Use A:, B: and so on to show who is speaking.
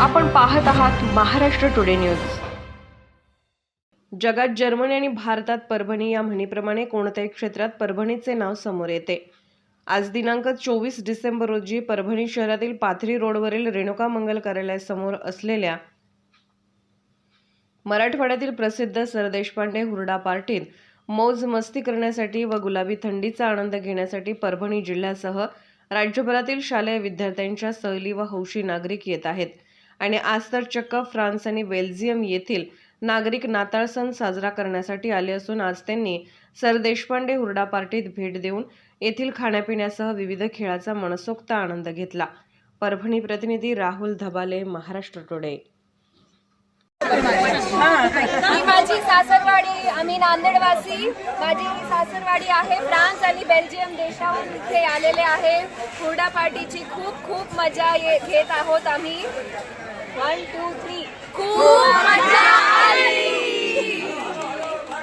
A: आपण पाहत आहात महाराष्ट्र टुडे न्यूज जगात जर्मनी आणि भारतात परभणी या म्हणीप्रमाणे कोणत्याही क्षेत्रात परभणीचे नाव समोर येते. आज दिनांक चोवीस डिसेंबर रोजी परभणी शहरातील पाथरी रोडवरील रेणुका मंगल कार्यालयासमोर असलेल्या मराठवाड्यातील प्रसिद्ध सर देशपांडे हुरडा पार्टीत मौज मस्ती करण्यासाठी व गुलाबी थंडीचा आनंद घेण्यासाठी परभणी जिल्ह्यासह राज्यभरातील शालेय विद्यार्थ्यांच्या सहली व हौशी नागरिक येत आहेत. आणि आज तर चक्क फ्रान्स आणि बेल्जियम येथील नागरिक नाताळ सण साजरा करण्यासाठी आले असून आज त्यांनी सर देशपांडे हुरडा पार्टीत भेट देऊन येथील खाण्यापिण्यासह विविध खेळाचा मनसोक्त आनंद घेतला. परभणी प्रतिनिधी राहुल धबाले महाराष्ट्र टुडे.
B: ही माझी सासरवाडी आम्ही नांदेडवासी. माझी सासरवाडी आहे फ्रान्स आणि बेल्जियम देशाहून इथे आलेले आहे. हुरडा पार्टीची खूप खूप मजा ये घेत आहोत आम्ही. One, two, three.